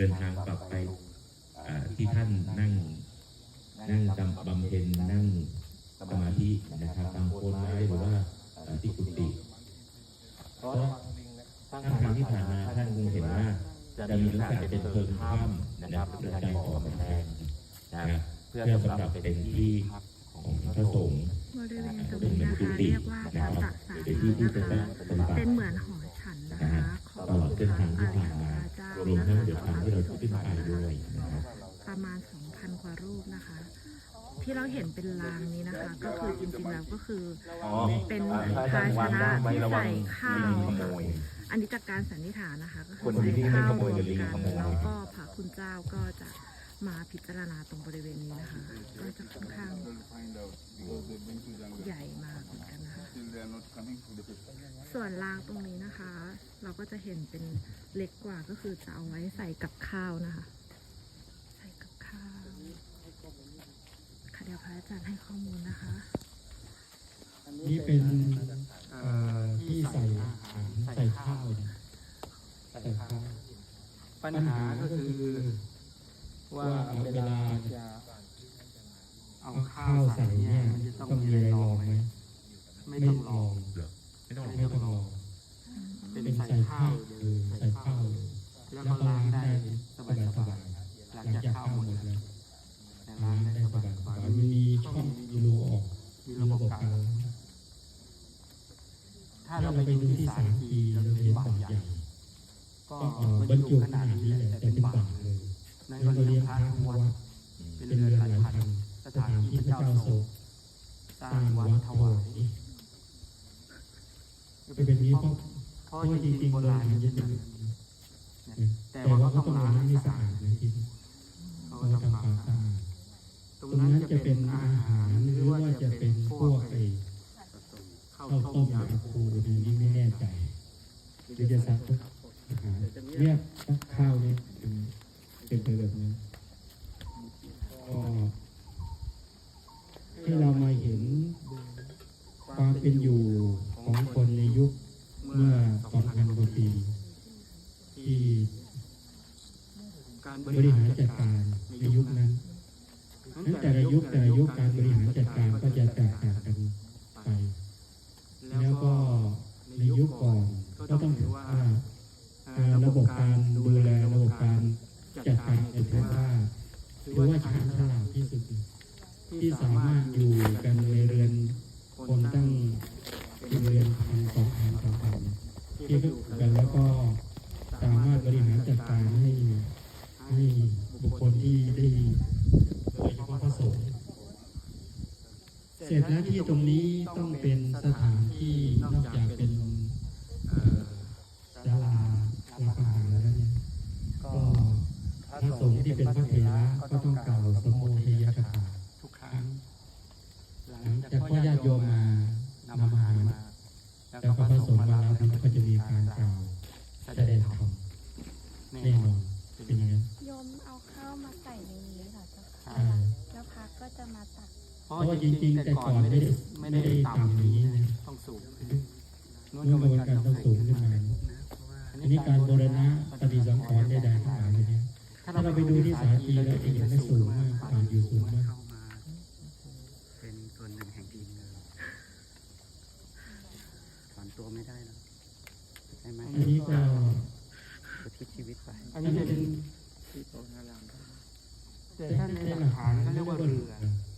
เดินทางกลับไปอ่าที่ท่านนั่งนั่งกำบำเพ็ญนั่งสมาธินะครับตามโคนไม้หรือว่าอ่าที่กุฏิเพราะถ้าครั้งที่ผ่านมาท่านคงเห็นว่าจะมีลักษณะเป็นเพลิงถ้ำนะครับหรือใจออกกำแพงนะครับเพื่อสำหรับเป็นที่ของพระสงฆ์บริเวณตรงนี้นะคะเรียกว่าพระตะสาเป็นราที่ที่นะจะคะปฏิบัติเป็นเหมือนหอฉันนะคะของตลอดเส้นทางที่ผ่านมาพระอริยเจ้าร วมนะทั้งคะเดี๋ยวทางที่เราจะขึ้นไปด้วยนะครับประมาณ 2,000 กว่ารูปนะคะ ที่เราเห็นเป็นรางนี้นะคะ ก็คือจริงๆแล้วก็คือเป็นภาชนะที่ใส่ข้าวค่ะอันนี้จากการสันนิษฐานนะคะ ก็คือใส่ข้าวรวมกันแล้วก็พระคุณเจ้าก็จะมาพิจารณาตรงบริเวณนี้นะคะ ก็จะค่อนข้างใหญ่มากเหมือนกันนะคะ ส่วนรางตรงนี้นะคะ เราก็จะเห็นเป็นเล็กกว่าก็คือจะเอาไว้ใส่กับข้าวนะคะ ใส่กับข้าวค่ะเดี๋ยวพระอาจารย์ให้ข้อมูลนะคะ นี่เป็นเอ่อที่ใส่อาหารใส่ข้าวเนี่ยใส่ข้าวปัญหาก็คือากจากข้าหมดแล้วแต่ล้างได้สบายสบายมันมีช่องรูออกมีระระบบกาการถ้าเราไปดูที่สาสามมทีเราเราจะเห็นนบาบาททใหใหญ่ญ่ก็บรรจุขนาดนี้แหละแต่เป็นนบาบาทเลยนั่นก็ก็เลี้เรียงพระทั้งวัดเป็นเรือนหลายพันสถานที่พระเจ้าโศกสร้าสร้างวัดถวายเป็นนี้เพราะเพราะจริงๆโบราณณมันมั จะจะเป็เป็นนอาอาหาหารรหหรืรืออว่าว่าจะจะเป็เป็นนพพววกกไอ้ไอ้ข้าวข้าวต้ต้มมยยาคูหรือนี้ไม่แน่ใจหรือจะสั่งอาหารเรียกข้าวเนี่ยเป็นเป็นไปแบบนั้นก็ให้เรามาเห็นความเป็นอยู่ของคนในยุค เมื่ เมื่ อ อ 2,000 กว่าปี ที่ การ บบ ริ ริ หา หาร ร จั จั ด ด กา การ ร ในยุคนั้น นั้นแต่ละยุคแต่ละยุคการบริหารจัดการก็จะแตกต่างกันไป แล้วก็ในยุคก่อนก็ต้องถือว่าเอ่อระบบการดูแลระบบการจัดการเนี่ยถือว่าถือว่าชาญฉลาดที่สุด ที่สามารถอยู่กันในเรือนคนตั้งเป็นเรือนพันสองพันสามพันเนี่ยที่ก็อยู่กันแล้วก็สามารถบริหารจัดการให้ให้บุคคลที่ได้โดยเฉพาะพระสงฆ์เสร็จแล้วที่ตรงนี้ต้องเป็นสถานที่นอกจากเป็นเอ่อศาลารับอาหารแล้วเนี่ยก็พระสงฆ์ที่เป็นพระเถระก็ต้องกล่าวสมโภชยคาถาทุกคครั้รั้งงหลังหลังจากจากพ่พ่ออญาญาติติโยโยมมมามานำนำอาอาหาหารรมามาแล้แล้ววก็ก็พพระระสสงงฆ์ฆ์มามารัรับบแล้วก็จะมีการกล่าวแสแสดดงงธธรรรรมมแน่แน่นนออนนเป็นอย่างนั้นโยมเอาข้าวมาใส่ในนี้เหรอเจ้าค่ะใช่แล้วพระก็จะมาตัก เพราะเพราะว่าจจริริงงๆๆแต่แต่ก่ก่ออนนไม่ไม่ได้ได้ไม่ไม่ได้ได้ต่ำต่ำออย่างย่างนี้นี้นะต้องสูงขึ้นนู่นกระบวนการต้องสูงขึ้นมาอันนี้การบูรณะปฏิสังขรณ์ใดๆทั้งหลายเนี่ยถ้าถ้าเราเราไปไปดูดูที่ที่สาสาจีจีเราเราจะจะเห็เห็นนได้ได้สูสูงงมามากกป่าป่าออยู่ยู่สูสูงงมามากกเป็นส่วนหนึ่งแห่งดินนะถอนตัวไม่ได้แล้วใช่ไหมอันนี้ก็อุทิศชีวิตไปอัอันนนี้นี้เป็เป็นนที่โตนารามแต่แต่ถ้าถ้าในในหหลัลักกฐาฐานนก็ก็เรีเรียยกกว่าว่าเรืเรืออ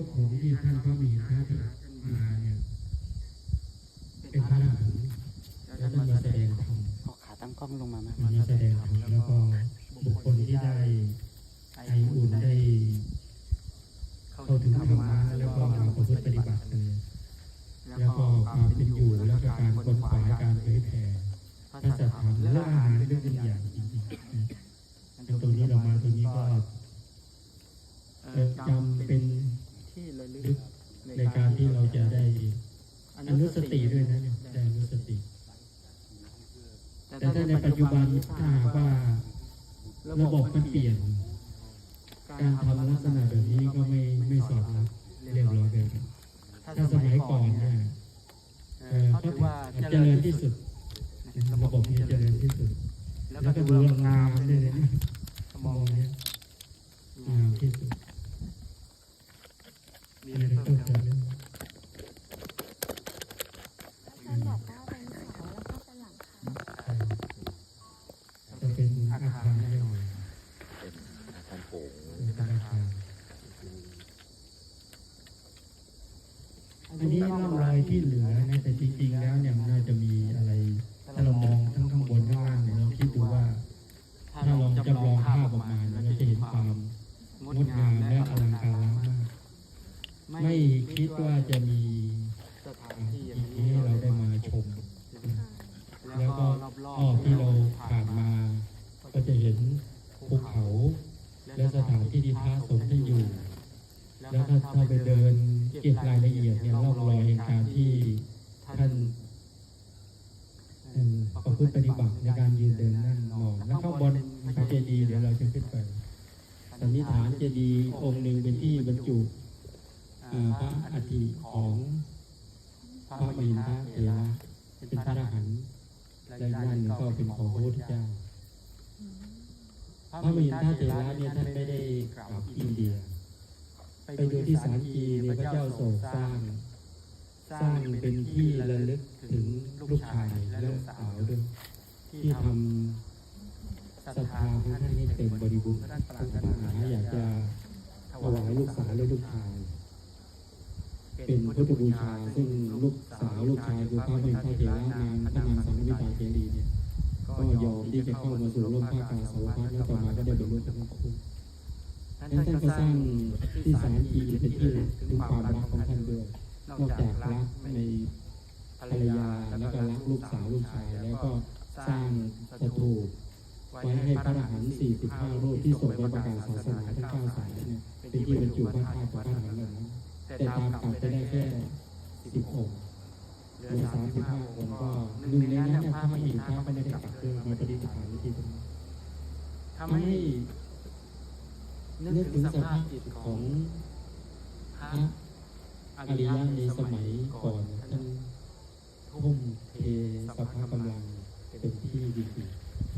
ยุคของที่ท่านพระมีพระเถระท่าน สติด้วยนะเนี่ยใจรู้สติ แต่ถ้าในปัจจุบันถ้าหากว่าระบบมันเปลี่ยน การทำลักษณะแบบนี้ก็ไม่ไม่สอดรับเรียบร้อยเลยถ้าสมัยก่อนเนี่ยเขาถือว่าเจริญที่สุด ระบบนี้เจริญที่สุด แล้วก็ดูงาด้วยนะมองเนี่ยงามที่สุดมีอะไรเพิ่ ไม่คิดว่าจะมีสถานที่อย่างนี้เราได้มาชม แล้วก็รอที่เราผ่านมา ก็จะเห็นภูเขา และสถานที่ที่พระสงฆ์ท่านอยู่ แล้วถ้าถ้าไปเดินเก็บรายละเอียดเนี่ยร่องรอยแห่งการที่ท่านประพฤติปฏิบัติในการยืนเดินนั่งนอนแล้วข้างบนพระเจดีย์เดี๋ยวเราจะขึ้นไปสันนิษฐานเจดีย์องค์หนึ่งเป็นที่บรรจุ ระอัฐิของพระมินทเถระเป็นพระอรหันต์และด้านหนึ่งก็เป็นของพระพุทธเจ้าพระมินทเถระเนี่ยท่านไม่ได้กล่าวที่อินเดีย ไปดูที่สารกีเนี่ยพระเจ้าโศกสร้าง สร้างเป็นที่ระลึกถึงลูกชายและลูกสาวด้วยที่ทำศรัทธาของท่านให้เต็มบริบูรณ์ท่านปรารถนาอยากจะถวายลูกสาวและลูกชาย เป็นพุทธบูชา ซึ่งลูกสาวลูกชายคือพระมินทเถระนางพระนางสังวิตาเจรีเนี่ยก็ยอมที่จะเข้ามาสู่ร่มผ้ากาสาวพัดแล้วต่อมาก็ได้บรรลุทั้งคู่นั้นท่านก็สร้างที่สารีเป็นที่ถึงความรักของท่านด้วยนอกจากรักในภรรยาแล้วก็รักลูกสาวลูกชายแล้วก็สร้างสถูปไว้ให้พระอรหันต์45 รูปที่ส่งไปประกาศศาสนาทั้ง9สายเนี่ยเป็นที่บรรจุพระธาตุของพระอรหันต์เล่านั้น แต่ตามกลับไปได้แค่10องค์เหลือสามสิบห้าคนก็หนึ่งในนั้นเนี่ยพระมหิทราก็ไม่ได้กลับด้วยมาปฏิสถานที่ตรงนี้ทำให้ นึกถึงสภาพจิตของพระอริยะในสมัยก่อนท่านทุ่มเทสภาพกำลังเต็มที่จริง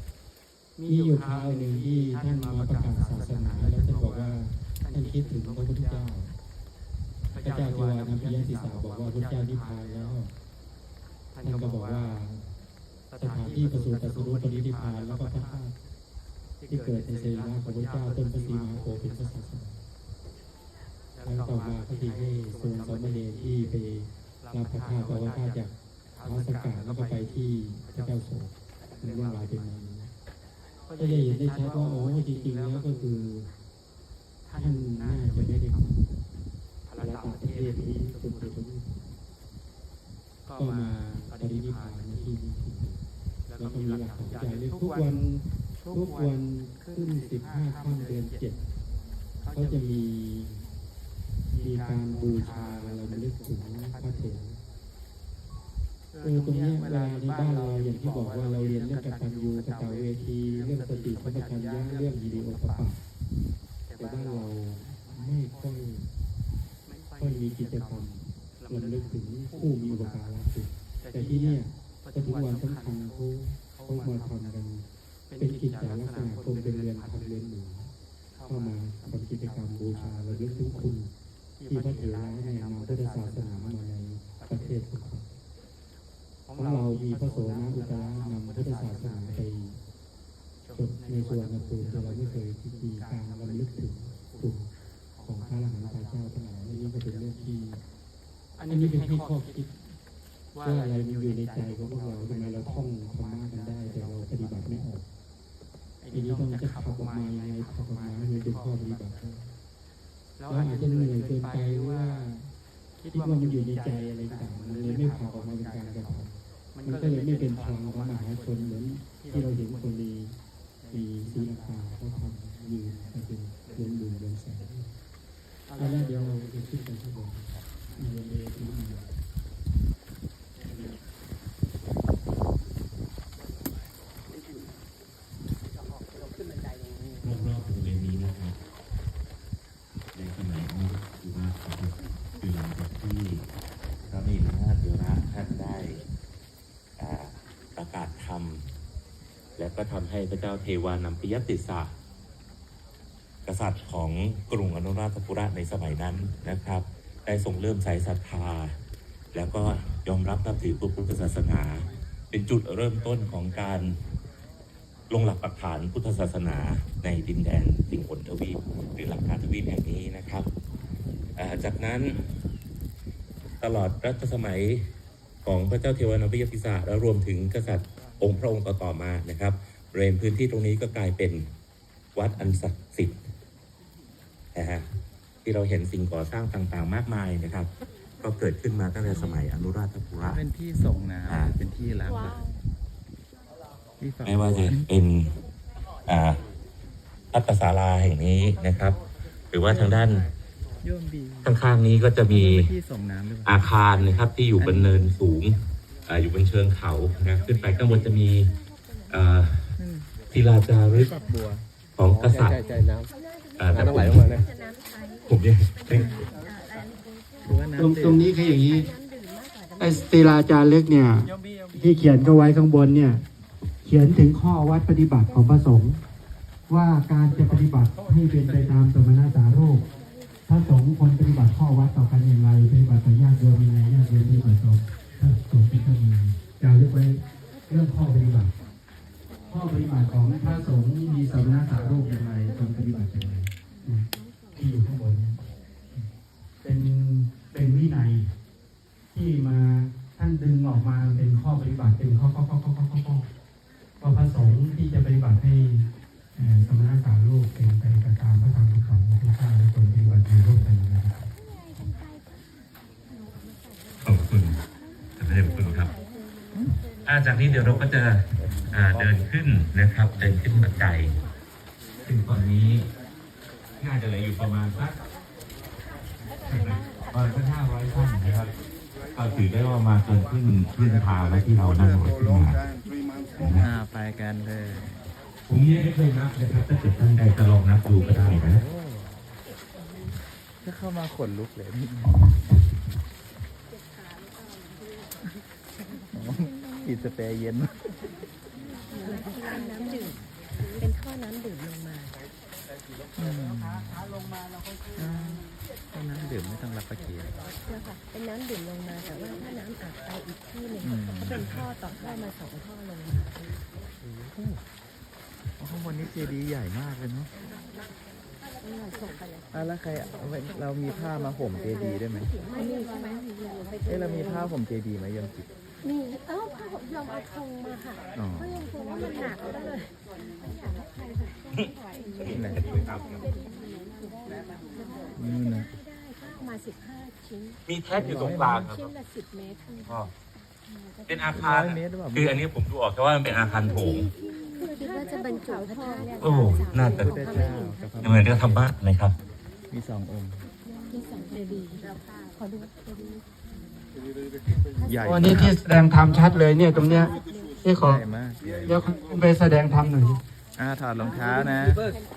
ๆมีอยู่คราวหนึ่งที่ท่านมาประกาศศาสนาแล้วท่านบอกว่าท่านคิดถึงพระพุทธเจ้า ระเจ้าทิวานัมพิยศิสาบอกว่าพระเจ้านิพพานแล้ว ท่านก็บอกว่าสถานที่ประสูติตรัสรู้ปรินิพพานแล้วก็พระธาตุที่เกิดในเซนาของพระเจ้าต้นพระศรีมหาโพธิ์เป็นพระศาสนาแล้วต่อมาก็ทีให้ทรงสามเณรที่ไปรับพระธาตุพระธาตุจากท้าวสกกัดแล้วก็ไปที่พระเจ้าโศกเรื่องราวเป็นอย่างนี้ก็จะเห็นได้ชัดว่าโอ้จริงๆแล้วก็คือท่านน่าจะไม่ได้ ระตาประเทศที่สุดในนี้ก็มาปรินิพพานในที่นี้แล้วก็มีหลักของใจเลยทุกวันทุกวันขึ้นสิบห้าค่ำเดือนเจ็ดเขาจะมีมีการบูชาเราระลึกถึงพระเถรเออตรงเนี้ยเวลาในบ้านเราอย่างที่บอกว่าเราเรียนเรื่องกตัญญูกตเวที เรื่องสติสัมปชัญญะเรื่องยีดีโอปปะแต่บ้านเราไม่ค่อย ไม่ค่อยมีกิจกรรมระลึกถึงผู้มีอุปการะคุณแต่ที่เนี่ยปฏิวันสำคัญเขาเขามาทำกันเป็นกิจจลักษณะคงเป็นเรือนทำเรือนหนึ่งเข้ามาทำกิจกรรมบูชาระลึกถึงคุณ ที่พระเถระเนี่ยนำพุทธศาสนามาในประเทศของเขาของเรา มีพระโสนอุตระนำพุทธศาสนาไปจดในส่วนภูมิแต่เราไม่เคยพิธีการระลึกถึงคุณ ของพระอรหันตเจ้าทั้งหลายนี่ก็เป็นเรื่องที่อันนี้เป็นให้ข้อคิดว่าอะไรมันอยู่ในใจของพวกเราทำไมเราท่องธรรมะกันได้ แต่เราปฏิบัติไม่ออกอันนี้ต้องจะขับออกมายังไงขับออกมาให้มันเป็นข้อปฏิบัติได้เราอาจจะเหนื่อยเกินไปหรือว่า คิดว่ามันอยู่ในใจอะไรต่างๆมันเลยไม่พาออกมาเป็นการกระทำมันก็เลยไม่เป็นพลังของมหาชนเหมือนที่เราเห็นคนดีมีศีลธรรมเขาทำยืนมันเป็นเรืองดูเรืองแสง รอบๆบริเวณนี้นะครับในสมัยนี้ถือว่าคือหลังากที่พระมีพระเถระท่านได้ประกาศธรรม และก็ทำให้พระเจ้าเทวานำปิยติสา ษัตริย์ของกรุงอนุราชปุระในสมัยนั้นนะครับ ได้ทรงเริ่มใส่ศรัทธา แล้วก็ยอมรับนับถือพระพุทธศาสนา เป็นจุดเริ่มต้นของการลงหลักปักฐานพุทธศาสนาในดินแดนสิงหนทวีปหรือหลักการทวีปแห่งนี้นะครับาจากนั้นตลอดรัชสมัยของพระเจ้าเทวานพยพิสาและรวมถึงกษัตริย์องค์พระองค์ต่อมานะครับบริเวณพื้นที่ตรงนี้ก็กลายเป็นวัดอันศักดิ์สิทธิ์ นะฮะที่เราเห็นสิ่งก่อสร้างต่างๆ มากมายนะครับ ก็เกิดขึ้นมาตั้งแต่สมัยอนุราชปุระ เป็นที่ส่งน้อ่าำเป็นที่ล้างว้าบาวปที่ฝังไม่ว่าจะเป็นอ่าพัตตศาลาแห่งนี้นะครับ หรือว่าทางด้านโยมบีข้างๆนี้ก็จะมีเป็นที่ส่งน้ำหรือเปล่าอาคารนะครับ ที่อยู่บนเนินสูงอาอยู่บนเชิงเขานะขึ้นไปข้างบนจะมีอ่าอืมศิลาจารึกฝักบัวของกษัตริใช่ย์ใช่น้ อ่าำแต่น้ำผไหลมลงมาเนี่ยจะน้ำใช้ผมยังไม่หรือว่าตรงน้ำตรงนี้คืออย่างนี้น้ำดื่มมากกว่าน้ำไอ้สติลาจารึกเนี่ยโยมบีโยมบีที่เขียนก็ไว้ข้างบนเนี่ย เขียนถึงข้อวัดปฏิบัติของพระสงฆ์ว่าการจะปฏิบัติให้เป็นไปตามสมณสารูปพระสงฆ์ควรปฏิบัติข้อวัดต่อกันอย่างไรปฏิบัติต่อญาติโยมยังไงญาติโยมปฏิบัติต่อพระสงฆ์เป็นต้นยังไงจารึกไว้เรื่องข้อปฏิบัติ ข้อปฏิบัติของพระสงฆ์มีสมณสารูปอย่างไรควรปฏิบัติอย่างไรอืม ที่อยู่ข้างบนเนี่ยเป็นเป็นวินัย ที่มาท่านดึงออกมาเป็นข้อปฏิบัติเป็นข้อข้อข้อข้อข้อข้อข้อว่าพระสงฆ์ที่จะปฏิบัติให้สมณสารูปเป็นไปตามพระธรรมคำสอนของพระเจ้าและคนปฏิบัติในร่วมกันนะครับขอบคุณขอบคุณครับอาจากนี้เดี๋ยวเราก็จะเดินขึ้นนะครับ เดินขึ้นบันไดซึ่งตอนนี้ น่าจะเหลืออยู่ประมาณสักประมาณสักห้าร้อยท่านนะครับก็ถือได้ว่ามาเกินครึ่งครึ่งทางแล้วที่เรานั่งรถขึ้นมาอ่าไปกันเลยผมยังไม่เคยนับนะครับถ้าเกิดท่านใดจะลองนับดูก็ได้นะถ้าเข้ามาขนลุกเลยกินสเปรย์เย็นน้ำดื่มเป็นท่อน้ำดื่มลงมาอืมอ่า ถ้าน้ำดื่มไม่ต้องรับประเกียรนะคะเป็นน้ำดื่มลงมาแต่ว่าถ้าน้ำอาบไปอีกที่หนึ่งอืมก็เป็นท่อต่อท่อมาสองท่อลงมาข้างบนนี้เจดีย์ใหญ่มากเลยเนาะนี่เราส่งไปเลยอะแล้วใครเอาไว้เรามีผ้ามาห่มเจดีย์ได้ไหมอันนี้ใช่ไหมเอ้ยเรามีผ้าห่มเจดีย์ไหมโยมจิตนี่เอ้าพ่อผม ยอมเอาธงมาค่ะอ๋อเพราะยังกลัวว่ามันหนักก็เลยไม่อยากให้ใครแบบไหวนี่แหละนี่นะได้ก็เอามาสิบห้าชิ้น มีแท็กอยู่ตรงกลางครับชิ้นละสิบเมตรขึ้นไปเป็นอาคารร้อยเมตรหรือเปล่าคืออันนี้ผมดูออกแค่ว่ามันเป็นอาคารโถงคิดว่าจะบรรจุพระธาตุเนี่ยโอ้ น่าจะพุทธเจ้ากับพระเหมือนกับธรรมะนะครับ มีสององค์ ที่สองเจดีย์ขอดูเจดีย์ ใหญ่วันนี้ที่แสดงธรรมชัดเลยเนี่ยตรงเนี้ยนี่ขอใหญ่มากใหญ่เดี๋ยวคุณไปแสดงธรรมหน่อยอ่าถอดรองเท้านะ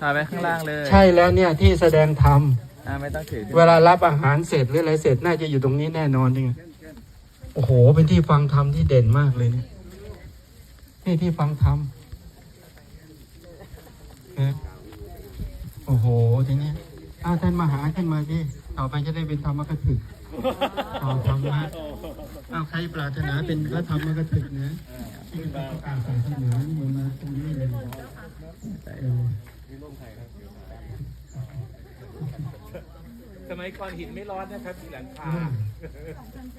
ถอดไว้ข้างล่างเลยใช่แล้วเนี่ยที่แสดงธรรมอ่าไม่ต้องถือเวลารับอาหารเสร็จหรืออะไรเสร็จน่าจะอยู่ตรงนี้แน่นอนนี่ไงโอ้โห เป็นที่ฟังธรรมที่เด่นมากเลยเนี่ยนี่ที่ฟังธรรมเนี่ยโอ้โหทีนี้เอาท่านมาหาขึ้นมาดิต่อไปจะได้เป็นธรรมกถึก ต่อธรรมะเอาใครปรารถนาเป็นพระธรรมกถึกนะที่เป็นประกาศศาสนานี่มันมาตรงนี้เลยเออสมัยก่อนหินไม่ร้อนนะครับมีหลังคา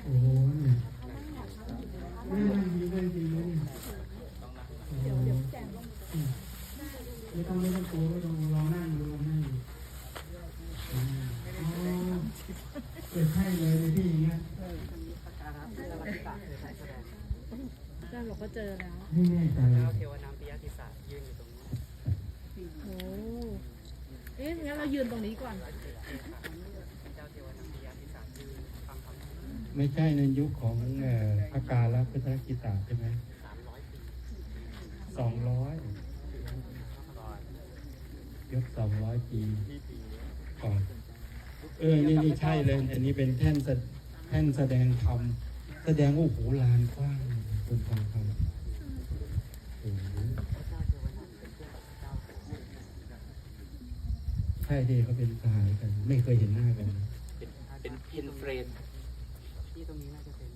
โอ้โหเนี่ยนี่นั่งดีเลยดีเลยโอ้โหไม่ต้องไม่ต้องกลัวไม่ต้องลองนั่งดูลองนั่งดูอ๋อเปิดให้เลยในที่อย่างเงี้ย ก็เราก็เจอแล้ว ไม่แน่ใจเทวนาปิยติสายืนอยู่ตรงนี้โอ้เอ๊ะงั้นเรายืนตรงนี้ก่อน เจ้าเทวนาปิยติสายืนฟังคำสอนไม่ใช่ในยุคของเอ่อพระกาลพุทธกิตาใช่ไหมสองร้อยยุคสองร้อยปีก่อน เออ นี่นี่ใช่เลย อันนี้เป็นแท่นแสแท่นแสดงธรรมแสดงว่าโอ้โหลานกว้าง ใช่ดีเขาเป็นสหายกัน ไม่เคยเห็นหน้ากัน เป็นเป็นอนเฟรนที่ตรงนี้น่าจะเป็น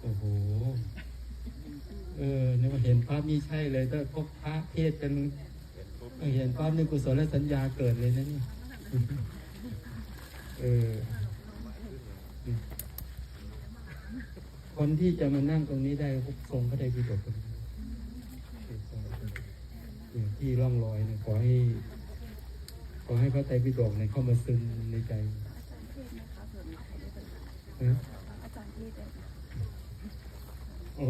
โอ้โห เออเนี่ยเห็นภาพนี้ใช่เลยถ้าพบพระเทศกันเห็นภาพในกุศลและสัญญาเกิดเลยนะนี่เออ คนที่จะมานั่งตรงนี้ได้พวกทรงพระไตรปิฎกอย่างที่ร่องรอยเนี่ยขอให้ ขอให้พระไตรปิฎกเนี่ยเข้ามาซึมในใจนะอาจารย์ที่เป็นโอ้